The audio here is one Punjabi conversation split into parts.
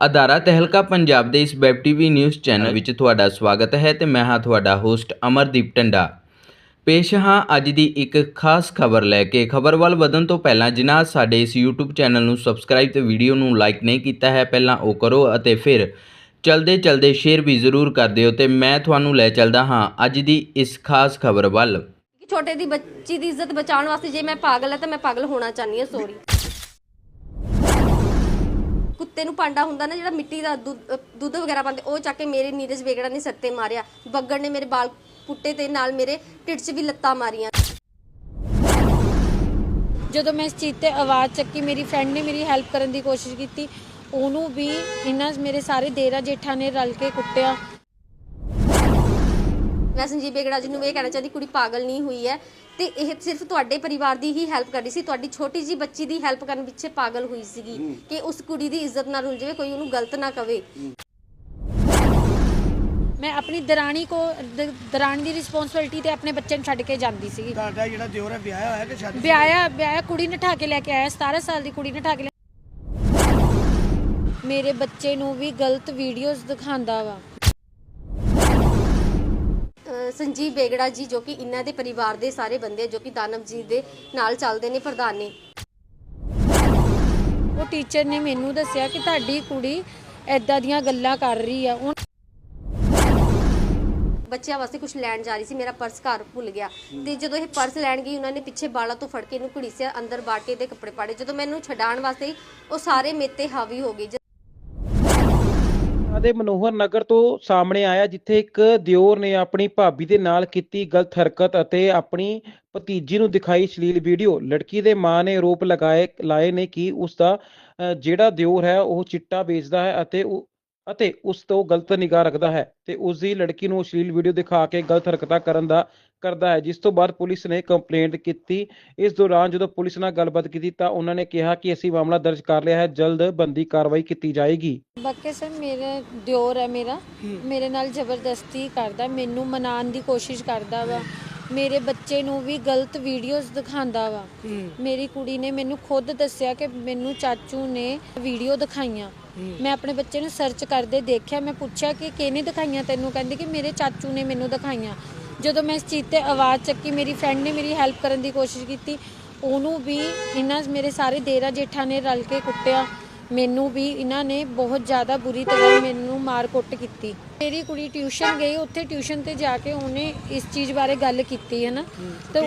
ਅਦਾਰਾ ਤਹਿਲਕਾ ਪੰਜਾਬ ਦੇ ਇਸ ਵੈਬ ਟੀਵੀ ਨਿਊਜ਼ ਚੈਨਲ ਵਿੱਚ ਤੁਹਾਡਾ ਸਵਾਗਤ ਹੈ ਤੇ ਮੈਂ ਹਾਂ ਤੁਹਾਡਾ ਹੋਸਟ ਅਮਰਦੀਪ ਟੰਡਾ। ਪੇਸ਼ ਹਾਂ ਅੱਜ ਦੀ ਇੱਕ ਖਾਸ ਖਬਰ ਲੈ ਕੇ। ਖਬਰ ਵੱਲ ਵਧਣ ਤੋਂ ਪਹਿਲਾਂ ਜਿਨ੍ਹਾਂ ਸਾਡੇ ਇਸ YouTube ਚੈਨਲ ਨੂੰ ਸਬਸਕ੍ਰਾਈਬ ਤੇ ਵੀਡੀਓ ਨੂੰ ਲਾਈਕ ਨਹੀਂ ਕੀਤਾ ਹੈ, ਪਹਿਲਾਂ ਉਹ ਕਰੋ ਅਤੇ ਫਿਰ ਚਲਦੇ ਚਲਦੇ ਸ਼ੇਅਰ ਵੀ ਜ਼ਰੂਰ ਕਰ ਦਿਓ ਤੇ ਮੈਂ ਤੁਹਾਨੂੰ ਲੈ ਚੱਲਦਾ ਹਾਂ ਅੱਜ ਦੀ ਇਸ ਖਾਸ ਖਬਰ ਵੱਲ। ਛੋਟੇ ਦੀ ਬੱਚੀ ਦੀ ਇੱਜ਼ਤ ਬਚਾਉਣ ਵਾਸਤੇ ਜੇ ਮੈਂ ਪਾਗਲ ਹਾਂ ਤਾਂ ਮੈਂ ਪਾਗਲ ਹੋਣਾ ਚਾਹੁੰਦੀ ਹਾਂ ਸੌਰੀ ਕੁੱਤੇ ਨੂੰ ਪਾਂਡਾ ਹੁੰਦਾ ਨਾ ਜਿਹੜਾ ਮਿੱਟੀ ਦਾ ਦੁੱਧ ਦੁੱਧ ਵਗੈਰਾ ਪਾਉਂਦੇ, ਉਹ ਚੱਕ ਕੇ ਮੇਰੇ ਨੀਰਜ ਵੇਗੜਾ ਨੇ ਸਿਰ ਤੇ ਮਾਰਿਆ। ਬੱਗੜ ਨੇ ਮੇਰੇ ਬਾਲ ਪੁੱਟੇ ਤੇ ਨਾਲ ਮੇਰੇ ਢਿੱਡ 'ਚ ਵੀ ਲੱਤਾਂ ਮਾਰੀਆਂ। ਜਦੋਂ ਮੈਂ ਇਸ ਚੀਜ਼ ਤੇ ਆਵਾਜ਼ ਚੱਕੀ, ਮੇਰੀ ਫਰੈਂਡ ਨੇ ਮੇਰੀ ਹੈਲਪ ਕਰਨ ਦੀ ਕੋਸ਼ਿਸ਼ ਕੀਤੀ, ਉਹਨੂੰ ਵੀ ਇਹਨਾਂ ਮੇਰੇ ਸਾਰੇ ਦੇਰਾ ਜੇਠਾਂ ਨੇ ਰਲ ਕੇ ਕੁੱਟਿਆ। ਮੈਂ ਸੰਜੀਵ ਵੇਗੜਾ ਜੀ ਨੂੰ ਇਹ ਕਹਿਣਾ ਚਾਹਦੀ ਕੁੜੀ ਪਾਗਲ ਨਹੀਂ ਹੋਈ ਹੈ। ਤੇ ਇਹ ਸਿਰਫ ਤੁਹਾਡੇ ਪਰਿਵਾਰ ਦੀ ਹੀ ਹੈਲਪ ਕਰਦੀ ਸੀ। ਤੁਹਾਡੀ ਛੋਟੀ ਜੀ ਬੱਚੀ ਦੀ ਹੈਲਪ ਕਰਨ ਪਿੱਛੇ ਪਾਗਲ ਹੋਈ ਸੀਗੀ ਕਿ ਉਸ ਕੁੜੀ ਦੀ ਇੱਜ਼ਤ ਨਾ ਰੁਲ ਜਾਵੇ ਕੋਈ ਉਹਨੂੰ ਗਲਤ ਨਾ ਕਵੇ। ਮੈਂ ਆਪਣੀ ਦਰਾਣੀ ਕੋ ਦ- ਦਰਾਣੀ ਦੀ ਰਿਸਪੌਂਸਿਬਿਲਟੀ ਤੇ ਆਪਣੇ ਬੱਚੇ ਨੂੰ ਛੱਡ ਕੇ ਜਾਂਦੀ ਸੀਗੀ। ਤੁਹਾਡਾ ਜਿਹੜਾ ਦਿਓਰ ਹੈ ਵਿਆਹਿਆ ਹੋਇਆ ਕਿ ਸ਼ਾਦੀ? ਵਿਆਹਿਆ ਵਿਆਹਿਆ ਕੁੜੀ ਨਠਾ ਕੇ ਲੈ ਕੇ ਆਇਆ 17 ਸਾਲ ਦੀ ਕੁੜੀ ਨਠਾ ਕੇ ਲੈ ਮੇਰੇ ਬੱਚੇ ਨੂੰ ਵੀ ਗਲਤ ਵੀਡੀਓਜ਼ ਦਿਖਾਉਂਦਾ ਵਾ। ਸੰਜੀਵ ਬੇਗੜਾ ਜੀ ਜੋ ਕਿ ਇਹਨਾਂ ਦੇ ਪਰਿਵਾਰ ਦੇ ਸਾਰੇ ਬੰਦੇ ਜੋ ਕਿ ਦਾਨਵ ਜੀ ਦੇ ਨਾਲ ਚੱਲਦੇ ਨੇ ਪ੍ਰਧਾਨ ਨੇ। ਉਹ ਟੀਚਰ ਨੇ ਮੈਨੂੰ ਦੱਸਿਆ ਕਿ ਤੁਹਾਡੀ ਕੁੜੀ ਐਦਾਂ ਦੀਆਂ ਗੱਲਾਂ ਕਰ ਰਹੀ ਆ। ਉਹ ਬੱਚਿਆਂ ਵਾਸਤੇ ਕੁਝ ਲੈਣ ਜਾ ਰਹੀ ਸੀ ਮੇਰਾ ਪਰਸ ਘਰ ਭੁੱਲ ਗਿਆ। ਤੇ ਜਦੋਂ ਇਹ ਪਰਸ ਲੈਣ ਗਈ ਉਹਨਾਂ ਨੇ ਪਿੱਛੇ ਬਾਲਾਂ ਤੋਂ ਫੜ ਕੇ ਇਹਨੂੰ ਘੜੀਸਿਆ ਅੰਦਰ ਬਾਟੇ ਦੇ ਕੱਪੜੇ ਪਾੜੇ। ਜਦੋਂ ਮੈਨੂੰ ਛਡਾਣ ਵਾਸਤੇ ਉਹ ਸਾਰੇ ਮੇਤੇ ਹਾਵੀ ਹੋ ਗਏ ਦੇ ਮਨੋਹਰ ਨਗਰ ਤੋਂ ਸਾਹਮਣੇ ਆਇਆ, ਜਿੱਥੇ ਇੱਕ ਦਿਓਰ ਨੇ ਆਪਣੀ ਭਾਬੀ ਦੇ ਨਾਲ ਕੀਤੀ ਗਲਤ ਹਰਕਤ ਅਤੇ ਆਪਣੀ ਭਤੀਜੀ ਨੂੰ ਦਿਖਾਈ ਸਲੀਲ ਵੀਡੀਓ। ਲੜਕੀ ਦੇ ਮਾਂ ਨੇ ਆਰੋਪ ਲਗਾਏ, ਲਾਏ ਨੇ ਕਿ ਉਸ ਦਾ ਜਿਹੜਾ ਦਿਓਰ ਹੈ, ਉਹ ਚਿੱਟਾ ਵੇਚਦਾ ਹੈ ਅਤੇ ਅਤੇ ਉਸ ਤੋਂ ਗਲਤ ਨਿਗਾਹ ਰੱਖਦਾ ਹੈ ਤੇ ਉਸ ਦੀ ਲੜਕੀ ਨੂੰ ਅਸ਼ਲੀਲ ਵੀਡੀਓ ਦਿਖਾ ਕੇ ਗਲਤ ਹਰਕਤਾਂ ਕਰਨ ਦਾ ਕਰਦਾ ਹੈ। ਜਿਸ ਤੋਂ ਬਾਅਦ ਪੁਲਿਸ ਨੇ ਕੰਪਲੇਂਟ ਕੀਤੀ। ਇਸ ਦੌਰਾਨ ਜਦੋਂ ਪੁਲਿਸ ਨਾਲ ਗੱਲਬਾਤ ਕੀਤੀ ਤਾਂ ਉਹਨਾਂ ਨੇ ਕਿਹਾ ਕਿ ਅਸੀਂ ਮਾਮਲਾ ਦਰਜ ਕਰ ਲਿਆ ਹੈ। ਜਲਦ ਬੰਦੀ ਕਾਰਵਾਈ ਕੀਤੀ ਜਾਏਗੀ। ਬਾਕੀ ਸਰ ਮੇਰਾ ਦਿਓਰ ਹੈ ਮੇਰਾ। ਮੇਰੇ ਨਾਲ ਜ਼ਬਰਦਸਤੀ ਕਰਦਾ ਮੈਨੂੰ ਮਨਾਉਣ ਦੀ ਕੋਸ਼ਿਸ਼ ਕਰਦਾ ਵਾ। ਮੇਰੇ ਬੱਚੇ ਨੂੰ ਵੀ ਗਲਤ ਵੀਡੀਓਜ਼ ਦਿਖਾਉਂਦਾ ਵਾ। ਮੇਰੀ ਕੁੜੀ ਨੇ ਮੈਨੂੰ ਖੁਦ ਦੱਸਿਆ ਕਿ ਮੈਨੂੰ ਚਾਚੂ ਨੇ ਵੀਡੀਓ ਦਿਖਾਈਆਂ। ਮੈਂ ਆਪਣੇ ਬੱਚੇ ਨੂੰ ਸਰਚ ਕਰਦੇ ਦੇਖਿਆ ਮੈਂ ਪੁੱਛਿਆ ਕਿ ਕਿਹਨੇ ਦਿਖਾਈਆਂ ਤੈਨੂੰ? ਕਹਿੰਦੀ ਕਿ ਮੇਰੇ ਚਾਚੂ ਨੇ ਮੈਨੂੰ ਦਿਖਾਈਆਂ। ਜਦੋਂ ਮੈਂ ਇਸ ਚੀਜ਼ ਤੇ ਆਵਾਜ਼ ਚੱਕੀ ਮੇਰੀ ਫਰੈਂਡ ਨੇ ਮੇਰੀ ਹੈਲਪ ਕਰਨ ਦੀ ਕੋਸ਼ਿਸ਼ ਕੀਤੀ। ਉਹਨੂੰ ਵੀ ਇਹਨਾਂ ਮੇਰੇ ਸਾਰੇ ਦੇਰਾ ਜੇਠਾਂ ਨੇ ਰਲ ਕੇ ਕੁੱਟਿਆ। ਮੈਨੂੰ ਵੀ ਇਹਨਾਂ ਨੇ ਬਹੁਤ ਜ਼ਿਆਦਾ ਬੁਰੀ ਤਰ੍ਹਾਂ ਮੈਨੂੰ ਮਾਰ ਕੁੱਟ ਕੀਤੀ। ਮੇਰੀ ਕੁੜੀ ਟਿਊਸ਼ਨ ਗਈ ਉੱਥੇ ਟਿਊਸ਼ਨ ਤੇ ਜਾ ਕੇ ਉਹਨੇ ਇਸ ਚੀਜ਼ ਬਾਰੇ ਗੱਲ ਕੀਤੀ ਹੈ। ਨਾ ਤੇ?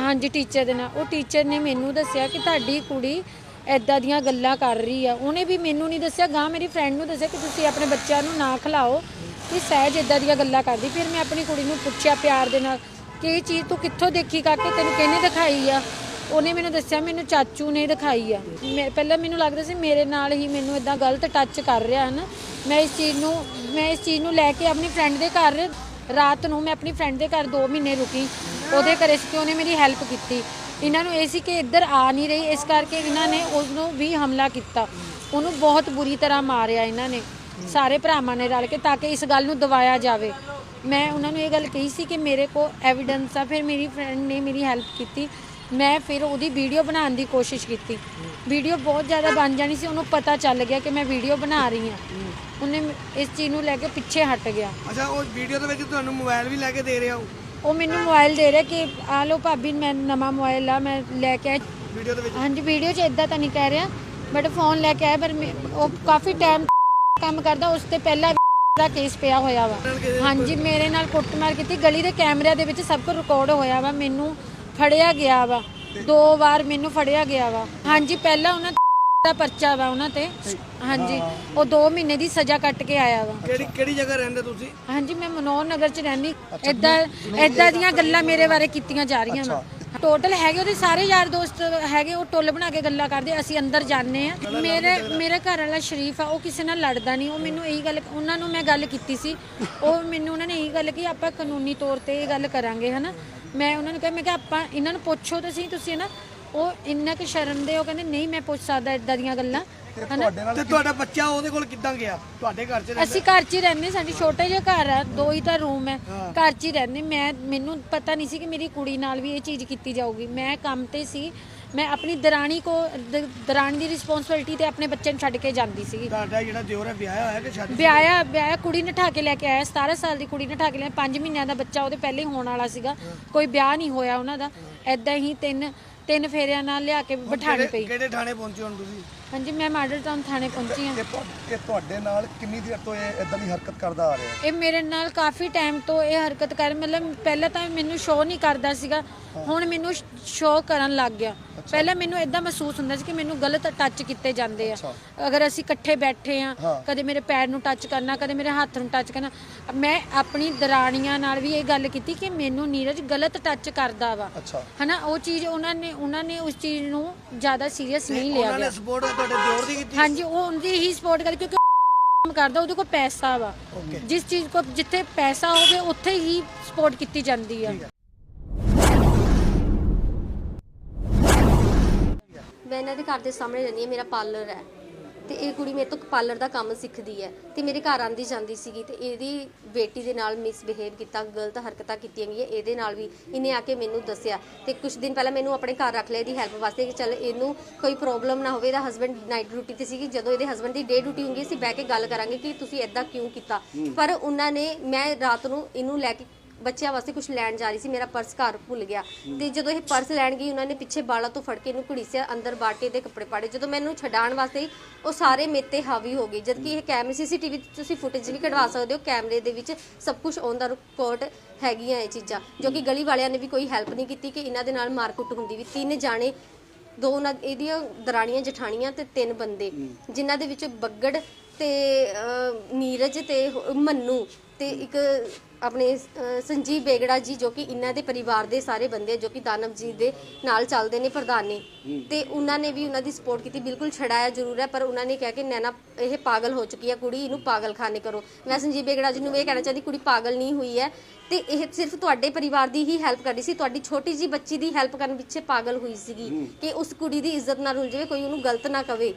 ਹਾਂਜੀ ਟੀਚਰ ਦੇ ਨਾਲ। ਉਹ ਟੀਚਰ ਨੇ ਮੈਨੂੰ ਦੱਸਿਆ ਕਿ ਤੁਹਾਡੀ ਕੁੜੀ ਐਦਾਂ ਦੀਆਂ ਗੱਲਾਂ ਕਰ ਰਹੀ ਆ। ਉਹਨੇ ਵੀ ਮੈਨੂੰ ਨਹੀਂ ਦੱਸਿਆ ਗਾਂ ਮੇਰੀ ਫਰੈਂਡ ਨੂੰ ਦੱਸਿਆ ਕਿ ਤੁਸੀਂ ਆਪਣੇ ਬੱਚਿਆਂ ਨੂੰ ਨਾ ਖਿਲਾਓ, ਕਿ ਸਹਿਜ ਐਦਾਂ ਦੀਆਂ ਗੱਲਾਂ ਕਰਦੀ। ਫਿਰ ਮੈਂ ਆਪਣੀ ਕੁੜੀ ਨੂੰ ਪੁੱਛਿਆ ਪਿਆਰ ਦੇ ਨਾਲ, ਕਿ ਇਹ ਚੀਜ਼ ਤੂੰ ਕਿੱਥੋਂ ਦੇਖੀ ਕਾਕੇ? ਤੈਨੂੰ ਕਿਹਨੇ ਦਿਖਾਈ ਆ? ਉਹਨੇ ਮੈਨੂੰ ਦੱਸਿਆ, ਮੈਨੂੰ ਚਾਚੂ ਨੇ ਦਿਖਾਈ ਆ। ਮੈਂ, ਪਹਿਲਾਂ ਮੈਨੂੰ ਲੱਗਦਾ ਸੀ ਮੇਰੇ ਨਾਲ ਹੀ ਮੈਨੂੰ ਇਦਾਂ ਗਲਤ ਟੱਚ ਕਰ ਰਿਹਾ ਹੈ ਨਾ ਮੈਂ ਇਸ ਚੀਜ਼ ਨੂੰ, ਮੈਂ ਇਸ ਚੀਜ਼ ਨੂੰ ਲੈ ਕੇ ਆਪਣੀ ਫਰੈਂਡ ਦੇ ਘਰ, ਰਾਤ ਨੂੰ ਮੈਂ ਆਪਣੀ ਫਰੈਂਡ ਦੇ ਘਰ 2 ਮਹੀਨੇ ਰੁਕੀ। ਉਹਦੇ ਘਰੇ ਸੀ ਕਿ ਉਹਨੇ ਮੇਰੀ ਹੈਲਪ ਕੀਤੀ। ਇਹਨਾਂ ਨੂੰ ਇਹ ਸੀ ਕਿ ਇੱਧਰ ਆ ਨਹੀਂ ਰਹੀ, ਇਸ ਕਰਕੇ ਇਹਨਾਂ ਨੇ ਉਸ ਨੂੰ ਵੀ ਹਮਲਾ ਕੀਤਾ। ਉਹਨੂੰ ਬਹੁਤ ਬੁਰੀ ਤਰ੍ਹਾਂ ਮਾਰਿਆ ਇਹਨਾਂ ਨੇ, ਸਾਰੇ ਭਰਾਵਾਂ ਨੇ ਰਲ ਕੇ, ਤਾਂ ਕਿ ਇਸ ਗੱਲ ਨੂੰ ਦਵਾਇਆ ਜਾਵੇ। ਮੈਂ ਉਹਨਾਂ ਨੂੰ ਇਹ ਗੱਲ ਕਹੀ ਸੀ ਕਿ ਮੇਰੇ ਕੋਲ ਐਵੀਡੈਂਸ ਆ, ਫਿਰ ਮੇਰੀ ਫਰੈਂਡ ਨੇ ਮੇਰੀ ਹੈਲਪ ਕੀਤੀ। ਮੈਂ ਫਿਰ ਉਹਦੀ ਵੀਡੀਓ ਬਣਾਉਣ ਦੀ ਕੋਸ਼ਿਸ਼ ਕੀਤੀ। ਵੀਡੀਓ ਬਹੁਤ ਜ਼ਿਆਦਾ ਬਣ ਜਾਣੀ ਸੀ, ਉਹਨੂੰ ਪਤਾ ਚੱਲ ਗਿਆ ਕਿ ਮੈਂ ਵੀਡੀਓ ਬਣਾ ਰਹੀ ਹਾਂ। ਉਹਨੇ ਇਸ ਚੀਜ਼ ਨੂੰ ਲੈ ਕੇ ਪਿੱਛੇ ਹਟ ਗਿਆ। ਅੱਛਾ, ਉਹ ਵੀਡੀਓ ਦੇ ਵਿੱਚ ਤੁਹਾਨੂੰ ਮੋਬਾਈਲ ਵੀ ਲੈ ਕੇ ਦੇ ਰਿਹਾ ਉਹ? ਉਹ ਮੈਨੂੰ ਮੋਬਾਈਲ ਦੇ ਰਿਹਾ ਕਿ ਆ ਲਓ ਭਾਬੀ ਮੈਂ ਨਵਾਂ ਮੋਬਾਈਲ ਆ ਮੈਂ ਲੈ ਕੇ ਆਈ। ਵੀਡੀਓ ਦੇ ਵਿੱਚ? ਹਾਂਜੀ ਵੀਡੀਓ 'ਚ ਇਦਾਂ ਤਾਂ ਨਹੀਂ ਕਹਿ ਰਿਹਾ ਬਟ ਫੋਨ ਲੈ ਕੇ ਆਇਆ ਪਰ ਮੈਂ- ਉਹ ਕਾਫੀ ਟਾਈਮ ਕੰਮ ਕਰਦਾ ਉਸ ਤੇ ਪਹਿਲਾਂ ਵੀ ਦਾ ਕੇਸ ਪਿਆ ਹੋਇਆ ਵਾ। ਹਾਂਜੀ ਮੇਰੇ ਨਾਲ ਕੁੱਟਮਾਰ ਕੀਤੀ ਗਲੀ ਦੇ ਕੈਮਰਿਆਂ ਦੇ ਵਿੱਚ ਸਭ ਕੁਝ ਰਿਕਾਰਡ ਹੋਇਆ ਵਾ ਮੈਨੂੰ ਫੜਿਆ ਗਿਆ ਵਾ। ਦੋ ਵਾਰ ਮੈਨੂੰ ਫੜਿਆ ਗਿਆ ਵਾ। ਹਾਂਜੀ ਪਹਿਲਾਂ ਉਹਨਾਂ ਦਾ ਪਰਚਾ ਵਾ ਉਹਨਾਂ ਤੇ। ਹਾਂਜੀ। ਉਹ 2 ਮਹੀਨੇ ਦੀ ਸਜ਼ਾ ਕੱਟ ਕੇ ਆਇਆ ਵਾ। ਕਿਹੜੀ ਕਿਹੜੀ ਜਗ੍ਹਾ ਰਹਿੰਦੇ ਤੁਸੀਂ? ਹਾਂਜੀ ਮੈਂ ਮਨੋਹਰ ਨਗਰ ਚ ਰਹਿੰਦੀ। ਏਦਾਂ ਏਦਾਂ ਦੀਆਂ ਗੱਲਾਂ ਮੇਰੇ ਬਾਰੇ ਕੀਤੀਆਂ ਜਾ ਰਹੀਆਂ ਵਾ। ਟੋਟਲ ਹੈਗੇ ਉਹਦੇ ਸਾਰੇ ਯਾਰ ਦੋਸਤ ਹੈਗੇ ਉਹ ਟੋਲ ਬਣਾ ਕੇ ਗੱਲਾਂ ਕਰਦੇ ਅਸੀਂ ਅੰਦਰ ਜਾਂਦੇ ਆ ਮੇਰੇ ਮੇਰੇ ਘਰ ਵਾਲਾ ਸ਼ਰੀਫ ਆ ਉਹ ਕਿਸੇ ਨਾਲ ਲੜਦਾ ਨਹੀਂ। ਉਹ ਮੈਨੂੰ ਇਹੀ ਗੱਲ ਉਹਨਾਂ ਨੂੰ ਮੈਂ ਗੱਲ ਕੀਤੀ ਸੀ। ਉਹ ਮੈਨੂੰ ਉਹਨਾਂ ਨੇ ਇਹੀ ਗੱਲ ਕਿ ਆਪਾਂ ਕਾਨੂੰਨੀ ਤੌਰ ਤੇ ਇਹ ਗੱਲ ਕਰਾਂਗੇ ਹਨਾ। ਮੈਂ ਉਹਨਾਂ ਨੂੰ ਕਿਹਾ ਮੈਂ ਕਿਹਾ ਆਪਾਂ ਇਹਨਾਂ ਨੂੰ ਪੁੱਛੋ ਤਾਂ ਸਹੀ ਤੁਸੀਂ ਨਾ ਉਹ ਇੰਨਾ ਕਿ ਸ਼ਰਮ ਦੇ ਉਹ ਕਹਿੰਦੇ ਨਹੀਂ ਮੈਂ ਪੁੱਛ ਸਕਦਾ ਇਦਾਂ ਦੀਆਂ ਗੱਲਾਂ। ਹਨਾ? ਤੇ ਤੁਹਾਡਾ ਬੱਚਾ ਉਹਦੇ ਕੋਲ ਕਿੱਦਾਂ ਗਿਆ? ਤੁਹਾਡੇ ਘਰ 'ਚ ਰਹਿੰਦਾ? ਅਸੀਂ ਘਰ 'ਚ ਹੀ ਰਹਿੰਦੇ ਸਾਡੀ ਛੋਟਾ ਜਿਹਾ ਘਰ ਆ ਦੋ ਹੀ ਤਾਂ ਰੂਮ ਹੈ। ਘਰ 'ਚ ਹੀ ਰਹਿੰਦੇ ਮੈਂ ਮੈਨੂੰ ਪਤਾ ਨਹੀਂ ਸੀ ਕਿ ਮੇਰੀ ਕੁੜੀ ਨਾਲ ਵੀ ਇਹ ਚੀਜ਼ ਕੀਤੀ ਜਾਊਗੀ। ਮੈਂ ਕੰਮ ਤੇ ਸੀ। ਮੈਂ ਆਪਣੀ ਦਰਾਣੀ ਕੋ ਦ- ਦਰਾਣੀ ਦੀ ਰਿਸਪੌਂਸਿਬਿਲਟੀ ਤੇ ਆਪਣੇ ਬੱਚੇ ਨੂੰ ਛੱਡ ਕੇ ਜਾਂਦੀ ਸੀਗੀ। ਤੁਹਾਡਾ ਜਿਹੜਾ ਦਿਓਰ ਹੈ ਵਿਆਹਿਆ ਹੋਇਆ ਕਿ ਸ਼ਾਦੀ? ਵਿਆਹਿਆ ਵਿਆਹਿਆ ਕੁੜੀ ਨਠਾ ਕੇ ਲੈ ਕੇ ਆਇਆ। 17 ਸਾਲ ਦੀ ਕੁੜੀ ਨਠਾ ਕੇ ਲਿਆ 5 ਮਹੀਨਿਆਂ ਦਾ ਬੱਚਾ ਉਹਦੇ ਪਹਿਲੇ ਹੀ ਹੋਣ ਵਾਲਾ ਸੀਗਾ। ਕੋਈ ਵਿਆਹ ਨਹੀਂ ਹੋਇਆ ਉਹਨਾਂ ਦਾ। ਐਦਾਂ ਹੀ ਤਿੰਨ ਤਿੰਨ ਫੇਰਿਆਂ ਨਾਲ ਲਿਆ ਕੇ ਬਿਠਾਣੀ ਪਈ। ਕਿਹੜੇ ਥਾਣੇ ਪਹੁੰਚੇ ਹੁਣ ਤੁਸੀਂ? ਹਾਂਜੀ ਮੈਂ ਮਾਡਲ ਟਾਊਨ ਥਾਣੇ ਪਹੁੰਚੀ ਹਾਂ। ਤੁਹਾ- ਇਹ ਤੁਹਾਡੇ ਨਾਲ ਕਿੰਨੀ ਦੇਰ ਤੋਂ ਇਹ ਇਦਾਂ ਦੀ ਹਰਕਤ ਕਰਦਾ ਆ ਰਿਹਾ ਹੈ? ਇਹ ਮੇਰੇ ਨਾਲ ਕਾਫੀ ਟਾਈਮ ਤੋਂ ਇਹ ਹਰਕਤ ਕਰ ਮਤਲਬ ਪਹਿਲਾਂ ਤਾਂ ਮੈਨੂੰ ਸ਼ੋਅ ਨਹੀਂ ਕਰਦਾ ਸੀਗਾ। ਹੁਣ ਮੈਨੂੰ ਸ਼ੋਅ ਕਰਨ ਲੱਗ ਗਿਆ। ਪਹਿਲਾਂ ਮੈਨੂੰ ਇਦਾਂ ਮਹਿਸੂਸ ਹੁੰਦਾ ਸੀ ਕਿ ਮੈਨੂੰ ਗਲਤ ਟੱਚ ਕੀਤੇ ਜਾਂਦੇ ਆ। ਅਗਰ ਅਸੀਂ ਇਕੱਠੇ ਬੈਠੇ ਆ ਕਦੇ ਮੇਰੇ ਪੈਰ ਨੂੰ ਟੱਚ ਕਰਨਾ ਕਦੇ ਮੇਰੇ ਹੱਥ ਨੂੰ ਟੱਚ ਕਰਨਾ ਮੈਂ ਆਪਣੀ ਦਰਾਣੀਆਂ ਨਾਲ ਵੀ ਇਹ ਗੱਲ ਕੀਤੀ ਕਿ ਮੈਨੂੰ ਨੀਰਜ ਗਲਤ ਟੱਚ ਕਰਦਾ ਵਾ। ਅੱਛਾ। ਹਨਾ ਉਹ ਚੀਜ਼ ਉਹਨਾਂ ਨੇ ਉਹਨਾਂ ਨੇ ਉਸ ਚੀਜ਼ ਨੂੰ ਜ਼ਿਆਦਾ ਸੀਰੀਅਸ ਨਹੀਂ ਲਿਆ ਉਹਨਾਂ ਨੇ ਗਿਆ। ਸਪੋਰਟ ਤੁਹਾਡੇ ਦਿਓਰ ਦੀ ਕੀਤੀ ਹਾਂਜੀ ਉਹ ਉਹਦੀ ਹੀ ਸਪੋਰਟ ਕਰ ਕਿਉਂਕਿ ਉਹ ਕੰਮ ਕਰਦਾ ਉਹਦੇ ਕੋਲ ਪੈਸਾ ਵਾ। ਜਿਸ ਚੀਜ਼ ਕੋ ਜਿੱਥੇ ਪੈਸਾ ਹੋਵੇ ਉੱਥੇ ਹੀ ਸਪੋਰਟ ਕੀਤੀ ਜਾਂਦੀ ਆ। ਮੈਂ ਇਹਨਾਂ ਦੇ ਘਰ ਦੇ ਸਾਹਮਣੇ ਰਹਿੰਦੀ ਹਾਂ ਮੇਰਾ ਪਾਰਲਰ ਹੈ। ਤੇ ਇਹ ਕੁੜੀ ਮੇਰੇ ਤੋਂ ਪਾਰਲਰ ਦਾ ਕੰਮ ਸਿੱਖਦੀ ਹੈ ਤੇ ਮੇਰੇ ਘਰ ਆਂਦੀ ਜਾਂਦੀ ਸੀਗੀ ਤੇ ਇਹਦੀ ਬੇਟੀ ਦੇ ਨਾਲ ਮਿਸਬਿਹੇਵ ਕੀਤਾ ਗਲਤ ਹਰਕਤਾਂ ਕੀਤੀਆਂ ਗਈਆਂ ਇਹਦੇ ਨਾਲ ਵੀ ਇਹਨੇ ਆ ਕੇ ਮੈਨੂੰ ਦੱਸਿਆ ਤੇ ਕੁਝ ਦਿਨ ਪਹਿਲਾਂ ਮੈਨੂੰ ਆਪਣੇ ਘਰ ਰੱਖ ਲਿਆ ਇਹਦੀ ਹੈਲਪ ਵਾਸਤੇ ਕਿ ਚੱਲ ਇਹਨੂੰ ਕੋਈ ਪ੍ਰੋਬਲਮ ਨਾ ਹੋਵੇ ਇਹਦਾ ਹਸਬੰਡ ਨਾਈਟ ਡਿਊਟੀ ਤੇ ਸੀਗੀ ਜਦੋਂ ਇਹਦੇ ਹਸਬੰਡ ਦੀ ਡੇ ਡਿਊਟੀ ਹੁੰਦੀ ਅਸੀਂ ਬਹਿ ਕੇ ਗੱਲ ਕਰਾਂਗੇ ਕਿ ਤੁਸੀਂ ਐਦਾਂ ਕਿਉਂ ਕੀਤਾ। ਪਰ ਉਹਨਾਂ ਨੇ ਮੈਂ ਰਾਤ ਨੂੰ ਇਹਨੂੰ ਲੈ ਕੇ ਬੱਚਿਆਂ ਵਾਸਤੇ ਕੁਝ ਲੈਣ ਜਾ ਰਹੀ ਸੀ ਮੇਰਾ ਪਰਸ ਘਰ ਭੁੱਲ ਗਿਆ। ਤੇ ਜਦੋਂ ਇਹ ਪਰਸ ਲੈਣ ਗਈ ਉਹਨਾਂ ਨੇ ਪਿੱਛੇ ਬਾਲਾਂ ਤੋਂ ਫੜ ਕੇ ਇਹਨੂੰ ਘੜੀਸਿਆ ਅੰਦਰ ਬਾਟੇ ਦੇ ਕੱਪੜੇ ਪਾੜੇ। ਜਦੋਂ ਮੈਨੂੰ ਛਡਾਣ ਵਾਸਤੇ ਉਹ ਸਾਰੇ ਮੇਤੇ ਹਾਵੀ ਹੋ ਗਏ। ਜਦ ਇਹ ਕੈਮਰੇ ਸੀਸੀਟੀਵੀ ਤੁਸੀਂ ਫੁਟੇਜ ਵੀ ਕਢਵਾ ਸਕਦੇ ਹੋ ਕੈਮਰੇ ਦੇ ਵਿੱਚ ਸਭ ਕੁਝ ਔਨ ਦਾ ਰਿਕਾਰਡ ਹੈਗੀਆਂ ਇਹ ਚੀਜ਼ਾਂ। ਜੋ ਕਿ ਗਲੀ ਵਾਲਿਆਂ ਨੇ ਵੀ ਕੋਈ ਹੈਲਪ ਨਹੀਂ ਕੀਤੀ ਕਿ ਇਹਨਾਂ ਦੇ ਨਾਲ ਮਾਰਕੁੱਟ ਹੁੰਦੀ ਵੀ। ਤਿੰਨ ਜਾਣੇ ਦੋ ਉਹਨਾਂ ਇਹਦੀਆਂ ਦਰਾਣੀਆਂ ਜਠਾਣੀਆਂ ਤੇ ਤਿੰਨ ਬੰਦੇ ਜਿਨ੍ਹਾਂ ਦੇ ਵਿੱਚ ਬੱਗੜ ਤੇ ਅਹ, ਨੀਰਜ ਤੇ ਹੋ- ਮੰਨੂ ਤੇ ਇੱਕ ਆਪਣੇ ਸੰਜੀਵ ਬੇਗੜਾ ਜੀ ਜੋ ਕਿ ਇਹਨਾਂ ਦੇ ਪਰਿਵਾਰ ਦੇ ਸਾਰੇ ਬੰਦੇ ਜੋ ਕਿ ਦਾਨਵ ਜੀ ਦੇ ਨਾਲ ਚੱਲਦੇ ਨੇ ਪ੍ਰਧਾਨ ਨੇ। ਤੇ ਉਹਨਾਂ ਨੇ ਵੀ ਉਹਨਾਂ ਦੀ ਸਪੋਰਟ ਕੀਤੀ। ਬਿਲਕੁਲ ਛਡਾਇਆ ਜ਼ਰੂਰ ਹੈ ਪਰ ਉਹਨਾਂ ਨੇ ਕਿਹਾ ਕਿ ਨੈਣਾ ਇਹ ਪਾਗਲ ਹੋ ਚੁੱਕੀ ਹੈ ਕੁੜੀ ਇਹਨੂੰ ਪਾਗਲਖਾਨੇ ਕਰੋ। ਮੈਂ ਸੰਜੀਵ ਬੇਗੜਾ ਜੀ ਨੂੰ ਇਹ ਕਹਿਣਾ ਚਾਹਦੀ ਕੁੜੀ ਪਾਗਲ ਨਹੀਂ ਹੋਈ ਹੈ। ਤੇ ਇਹ ਸਿਰਫ ਤੁਹਾਡੇ ਪਰਿਵਾਰ ਦੀ ਹੀ ਹੈਲਪ ਕਰਦੀ ਸੀ ਤੁਹਾਡੀ ਛੋਟੀ ਜੀ ਬੱਚੀ ਦੀ ਹੈਲਪ ਕਰਨ ਪਿੱਛੇ ਪਾਗਲ ਹੋਈ ਸੀਗੀ ਕਿ ਉਸ ਕੁੜੀ ਦੀ ਇੱਜ਼ਤ ਨਾ ਰੁਲ ਜਾਵੇ ਕੋਈ ਉਹਨੂੰ ਗਲਤ ਨਾ ਕਵੇ।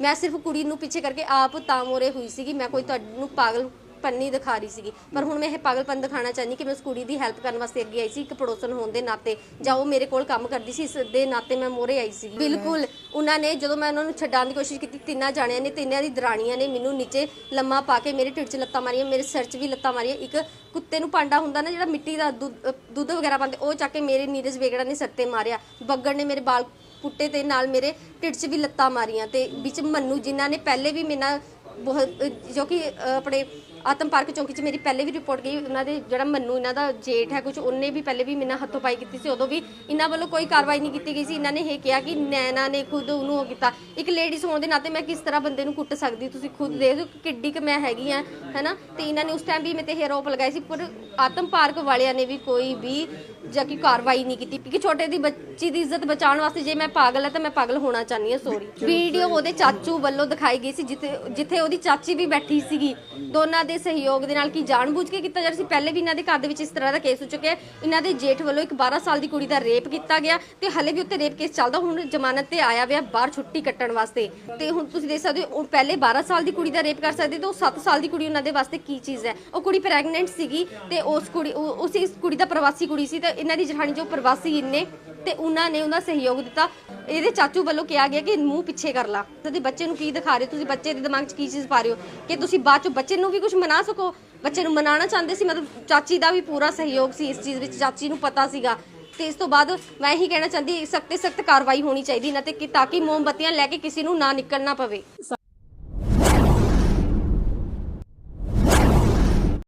ਮੈਂ ਸਿਰਫ ਕੁੜੀ ਨੂੰ ਪਿੱਛੇ ਕਰਕੇ ਆਪ ਤਾਂ ਮੋਰੇ ਹੋਈ ਸੀਗੀ ਮੈਂ ਕੋਈ ਤੁਹਾਨੂੰ ਪਾਗਲ ਪੰਨੀ ਦਿਖਾ ਰਹੀ ਸੀਗੀ। ਪਰ ਹੁਣ ਮੈਂ ਇਹ ਪਾਗਲਪਨ ਦਿਖਾਣਾ ਚਾਹੁੰਦੀ ਕਿ ਮੈਂ ਉਸ ਕੁੜੀ ਦੀ ਹੈਲਪ ਕਰਨ ਵਾਸਤੇ ਅੱਗੇ ਆਈ ਸੀ ਇੱਕ ਪੜੋਸਨ ਹੋਣ ਦੇ ਨਾਤੇ। ਜਾਂ ਉਹ ਮੇਰੇ ਕੋਲ ਕੰਮ ਕਰਦੀ ਸੀ ਇਸ ਦੇ ਨਾਤੇ ਮੈਂ ਮੋਰੇ ਆਈ ਸੀ ਬਿਲਕੁਲ। ਉਹਨਾਂ ਨੇ ਜਦੋਂ ਮੈਂ ਉਹਨਾਂ ਨੂੰ ਛਡਾਉਣ ਦੀ ਕੋਸ਼ਿਸ਼ ਕੀਤੀ ਤਿੰਨਾਂ ਜਾਣਿਆਂ ਨੇ ਤਿੰਨਾਂ ਦੀ ਦਰਾਣੀਆਂ ਨੇ ਮੈਨੂੰ ਨੀਚੇ ਲੰਮਾ ਪਾ ਕੇ ਮੇਰੇ ਢਿੱਡ 'ਚ ਲੱਤਾਂ ਮਾਰੀਆਂ ਮੇਰੇ ਸਿਰ 'ਚ ਵੀ ਲੱਤਾਂ ਮਾਰੀਆਂ। ਇੱਕ ਕੁੱਤੇ ਨੂੰ ਪਾਂਡਾ ਹੁੰਦਾ ਨਾ ਜਿਹੜਾ ਮਿੱਟੀ ਦਾ ਦੁੱਧ ਵਗੈਰਾ ਪਾਉਂਦੇ ਉਹ ਚੱਕ ਕੇ ਮੇਰੇ ਨੀਰਜ ਵੇਗੜਾ ਨੇ ਸਿਰ ਤੇ ਮਾਰਿਆ। ਬੱਗੜ ਨੇ ਮੇਰੇ ਬਾਲ ਪੁੱਟੇ ਤੇ ਨਾਲ ਮੇਰੇ ਢਿੱਡ 'ਚ ਵੀ ਲੱਤਾਂ ਮਾਰੀਆਂ। ਤੇ ਵਿੱਚ ਮੰਨੂ ਜਿਨ੍ਹਾਂ ਨੇ ਪਹਿਲੇ ਵੀ ਮੇਰੇ ਨਾਲ ਬਹੁਤ ਜੋ ਕਿ ਆਪਣੇ ਆਤਮ ਪਾਰਕ ਚੌਂਕੀ 'ਚ ਮੇਰੀ ਪਹਿਲੇ ਵੀ ਰਿਪੋਰਟ ਗਈ, ਉਹਨਾਂ ਦੇ ਜਿਹੜਾ ਮੰਨੂ, ਇਹਨਾਂ ਦਾ ਜੇਠ ਹੈ ਕੁਝ ਉਹਨੇ ਵੀ ਪਹਿਲੇ ਵੀ ਮੇਰੇ ਹੱਥੋਂ ਪਾਈ ਕੀਤੀ ਸੀ, ਉਦੋਂ ਵੀ ਇਹਨਾਂ ਵੱਲੋਂ ਕੋਈ ਕਾਰਵਾਈ ਨਹੀਂ ਕੀਤੀ ਗਈ ਸੀ। ਇਹਨਾਂ ਨੇ ਇਹ ਕਿਹਾ ਕਿ ਨੈਣਾ ਨੇ ਖੁਦ ਉਹਨੂੰ ਉਹ ਕੀਤਾ। ਇੱਕ ਲੇਡੀਜ਼ ਹੋਣ ਦੇ ਨਾਤੇ ਮੈਂ ਕਿਸ ਤਰ੍ਹਾਂ ਬੰਦੇ ਨੂੰ ਕੁੱਟ ਸਕਦੀ, ਤੁਸੀਂ ਖੁਦ ਦੇਖ ਲਓ ਕਿੱਡੀ ਕਿ ਮੈਂ ਹੈਗੀ ਆ ਹੈਨਾ? ਤੇ ਇਹਨਾਂ ਨੇ ਉਸ ਟਾਈਮ ਵੀ ਮੇਰੇ ਤੇ ਇਹ ਆਰੋਪ ਲਗਾਏ ਸੀ, ਪਰ ਆਤਮ ਪਾਰਕ ਵਾਲਿਆਂ ਨੇ ਵੀ ਕੋਈ ਵੀ ਜਾਂ ਕਿ ਕਾਰਵਾਈ ਨਹੀਂ ਕੀਤੀ ਕਿ ਛੋਟੇ ਦੀ ਬੱਚੀ ਦੀ ਇੱਜ਼ਤ ਬਚਾਉਣ ਵਾਸਤੇ ਜੇ ਮੈਂ ਪਾਗਲ ਹਾਂ ਤਾਂ ਮੈਂ ਪਾਗਲ ਹੋਣਾ ਚਾਹਨੀ ਹਾਂ ਸੌਰੀ ਵੀਡੀਓ ਉਹਦੇ ਚਾਚੂ ਵੱਲੋਂ ਦਿਖਾਈ ਗਈ ਸੀ ਜਿੱਥੇ ਜਿੱਥੇ ਉਹਦੀ ਚਾਚੀ ਵੀ ਬੈਠੀ ਸੀਗੀ। ਦੋਨਾਂ ਦੇ ਸਹਿਯੋਗ ਦੇ ਨਾਲ ਕੀ ਜਾਣਬੁੱਝ ਕੇ ਕੀਤਾ ਜਾ ਰਿਹਾ ਸੀ? ਪਹਿਲੇ ਵੀ ਇਹਨਾਂ ਦੇ ਘਰ ਦੇ ਵਿੱਚ ਇਸ ਤਰ੍ਹਾਂ ਦਾ ਕੇਸ ਹੋ ਚੁੱਕਿਆ ਹੈ। ਇਹਨਾਂ ਦੇ ਜੇਠ ਵੱਲੋਂ ਇੱਕ 12 ਸਾਲ ਦੀ ਕੁੜੀ ਦਾ ਰੇਪ ਕੀਤਾ ਗਿਆ ਤੇ ਹਲੇ ਵੀ ਉੱਤੇ ਰੇਪ ਕੇਸ ਚੱਲਦਾ ਹੁਣ ਜ਼ਮਾਨਤ ਤੇ ਆਇਆ ਹੋਇਆ ਬਾਹਰ ਛੁੱਟੀ ਕੱਟਣ ਵਾਸਤੇ। ਤੇ ਹੁਣ ਤੁਸੀਂ ਦੇਖ ਸਕਦੇ ਹੋ ਉਹ ਪਹਿਲੇ 12 ਸਾਲ ਦੀ ਕੁੜੀ ਦਾ ਰੇਪ ਕਰ ਸਕਦੇ ਤੇ ਉਹ 7 ਸਾਲ ਦੀ ਕੁੜੀ ਉਹਨਾਂ ਦੇ ਵਾਸਤੇ ਕੀ ਚੀਜ਼ ਹੈ? ਉਹ ਕੁੜੀ ਪ੍ਰੈਗਨੈਂਟ ਸੀਗੀ ਤੇ ਉਸ ਕੁੜੀ ਉਹ- ਉਸ ਇਸ ਕੁੜੀ ਦਾ ਪ੍ਰਵਾਸੀ ਕੁੜੀ ਸੀ ਤੇ ਇਹਨਾਂ ਦੀ ਜਠਾਣੀ ਜੋ ਪ੍ਰਵਾਸੀ ਨੇ ਤੇ ਉਹਨਾਂ ਨੇ ਉਹਦਾ ਸਹਿਯੋਗ ਦਿੱਤਾ। ਇਹਦੇ ਚਾਚੂ ਵੱਲੋਂ ਕਿਹਾ ਗਿਆ ਕਿ ਮੂੰਹ ਪਿੱਛੇ ਕਰ ਲਾ। ਤੁਸੀਂ ਬੱਚੇ ਨੂੰ ਕੀ ਦਿਖਾ ਰਹੇ ਹੋ? ਤੁਸੀਂ ਬੱਚੇ ਦੇ ਦਿਮਾਗ 'ਚ ਕੀ ਚੀਜ਼ ਪਾ ਰਹੇ ਹੋ? ਕਿ ਤੁਸੀਂ ਬਾਅਦ 'ਚ ਬੱਚੇ ਨੂੰ ਵੀ ਕੁਝ ਮਨਾ ਸਕੋ? ਬੱਚੇ ਨੂੰ ਮਨਾਉਣਾ ਚਾਹੁੰਦੇ ਸੀ, ਮਤਲਬ ਚਾਚੀ ਦਾ ਵੀ ਪੂਰਾ ਸਹਿਯੋਗ ਸੀ ਇਸ ਚੀਜ਼ ਵਿੱਚ, ਚਾਚੀ ਨੂੰ ਪਤਾ ਸੀਗਾ। ਤੇ ਇਸ ਤੋਂ ਬਾਅਦ ਮੈਂ ਇਹੀ ਕਹਿਣਾ ਚਾਹੁੰਦੀ ਸਖਤ ਤੇ ਸਖਤ ਕਾਰਵਾਈ ਹੋਣੀ ਚਾਹੀਦੀ ਇਹਨਾਂ ਤੇ ਕਿ ਤਾਂ ਕਿ ਮੋਮਬੱਤੀਆਂ ਲੈ ਕੇ ਕਿਸੇ ਨੂੰ ਨਾ ਨਿਕਲਣਾ ਪਵੇ।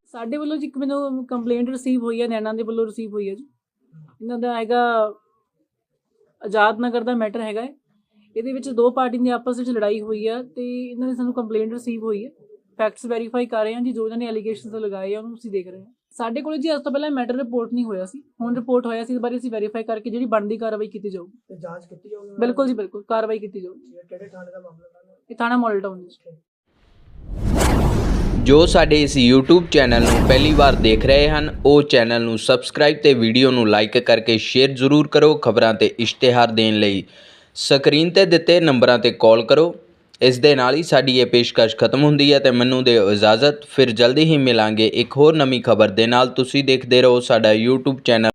ਸਾਡੇ ਵੱਲੋਂ ਜੀ ਇੱਕ ਮੈਨੂੰ ਕੰਪਲੇਂਟ ਰਿਸੀਵ ਹੋਈ ਹੈ, ਨੈਣਾ ਦੇ ਵੱਲੋਂ ਰਿਸੀਵ ਹੋਈ ਹੈ ਜੀ। ਇਹਨਾਂ ਦਾ ਹੈਗਾ ਆਜ਼ਾਦ ਨਗਰ ਦਾ ਮੈਟਰ ਹੈਗਾ ਹੈ ਇਹਦੇ ਵਿੱਚ ਦੋ ਪਾਰਟੀ ਦੀ ਆਪਸ ਵਿੱਚ ਲੜਾਈ ਹੋਈ ਹੈ ਤੇ ਇਹਨਾਂ ਦੀ ਸਾਨੂੰ ਕੰਪਲੇਂਟ ਰਿਸੀਵ ਹੋਈ ਹੈ ਫੈਕਟਸ ਵੈਰੀਫਾਈ ਕਰ ਰਹੇ ਹਾਂ ਜੀ ਜੋ ਇਹਨਾਂ ਨੇ ਐਲੀਗੇਸ਼ਨਸ ਲਗਾਏ ਆ ਉਹਨੂੰ ਅਸੀਂ ਦੇਖ ਰਹੇ ਹਾਂ। ਸਾਡੇ ਕੋਲ ਜੀ ਅੱਜ ਤੋਂ ਪਹਿਲਾਂ ਮੈਟਰ ਰਿਪੋਰਟ ਨਹੀਂ ਹੋਇਆ ਸੀ। ਹੁਣ ਰਿਪੋਰਟ ਹੋਇਆ ਸੀ ਇਸ ਬਾਰੇ ਅਸੀਂ ਵੈਰੀਫਾਈ ਕਰਕੇ ਜਿਹੜੀ ਬਣਦੀ ਕਾਰਵਾਈ ਕੀਤੀ ਜਾਊਗੀ ਤੇ ਜਾਂਚ ਕੀਤੀ ਜਾਊਗੀ? ਬਿਲਕੁਲ ਜੀ ਬਿਲਕੁਲ ਕਾਰਵਾਈ ਕੀਤੀ ਜਾਊਗੀ। ਕਿਹੜੇ ਥਾਣੇ ਦਾ ਮਾਮਲਾ? ਹੈ ਇਹ ਥਾਣਾ ਮਾਡਲ ਟਾਊਨ ਜੀ ਜੋ ਸਾਡੇ ਇਸ YouTube ਚੈਨਲ ਨੂੰ ਪਹਿਲੀ ਵਾਰ ਦੇਖ ਰਹੇ ਹਨ ਉਹ ਚੈਨਲ ਨੂੰ ਸਬਸਕ੍ਰਾਈਬ ਤੇ ਵੀਡੀਓ ਨੂੰ ਲਾਈਕ ਕਰਕੇ ਸ਼ੇਅਰ ਜ਼ਰੂਰ ਕਰੋ ਖਬਰਾਂ ਤੇ ਇਸ਼ਤਿਹਾਰ ਦੇਣ ਲਈ ਸਕਰੀਨ ਤੇ ਦਿੱਤੇ ਨੰਬਰਾਂ ਤੇ ਕਾਲ ਕਰੋ ਇਸ ਦੇ ਨਾਲ ਹੀ ਸਾਡੀ ਇਹ ਪੇਸ਼ਕਸ਼ ਖਤਮ ਹੁੰਦੀ ਹੈ ਤੇ ਮੈਨੂੰ ਦਿਓ ਇਜਾਜ਼ਤ ਫਿਰ ਜਲਦੀ ਹੀ ਮਿਲਾਂਗੇ ਇੱਕ ਹੋਰ ਨਵੀਂ ਖਬਰ ਦੇ ਨਾਲ ਤੁਸੀਂ ਦੇਖਦੇ ਰਹੋ ਸਾਡਾ YouTube ਚੈਨਲ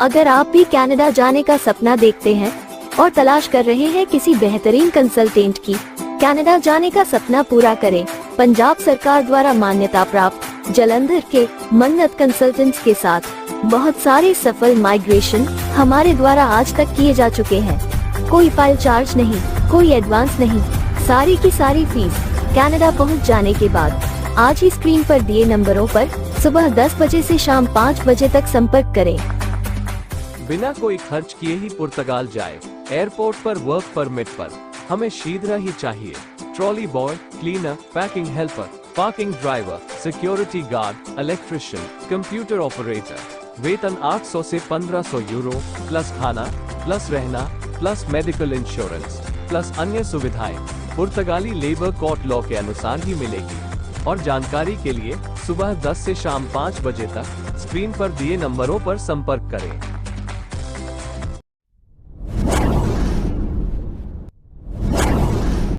अगर आप भी कनाडा जाने का सपना देखते हैं और तलाश कर रहे हैं किसी बेहतरीन कंसल्टेंट की। कनाडा जाने का सपना पूरा करें। पंजाब सरकार द्वारा मान्यता प्राप्त। जलंधर के मन्नत कंसल्टेंट्स के साथ। बहुत सारे सफल माइग्रेशन हमारे द्वारा आज तक किए जा चुके हैं। कोई फ़ाइल चार्ज नहीं, कोई एडवांस नहीं। सारी की सारी फ़ीस कनाडा पहुँच जाने के बाद। आज ही स्क्रीन पर दिए नंबरों पर सुबह 10 बजे से शाम 5 बजे तक संपर्क करें। बिना कोई खर्च किए ही पुर्तगाल जाए। एयरपोर्ट पर वर्क परमिट पर। हमें शीघ्र ही चाहिए। Trolley boy, cleaner, packing helper, parking driver, security guard, electrician, computer operator. वेतन 800 से 1500 यूरो, प्लस खाना, प्लस रहना, प्लस मेडिकल इंश्योरेंस, प्लस अन्य सुविधाएँ। पुर्तगाली लेबर कोर्ट लॉ के अनुसार ही मिलेगी। और जानकारी के लिए सुबह 10 से शाम 5 बजे तक स्क्रीन पर दिए नंबरों पर संपर्क करें।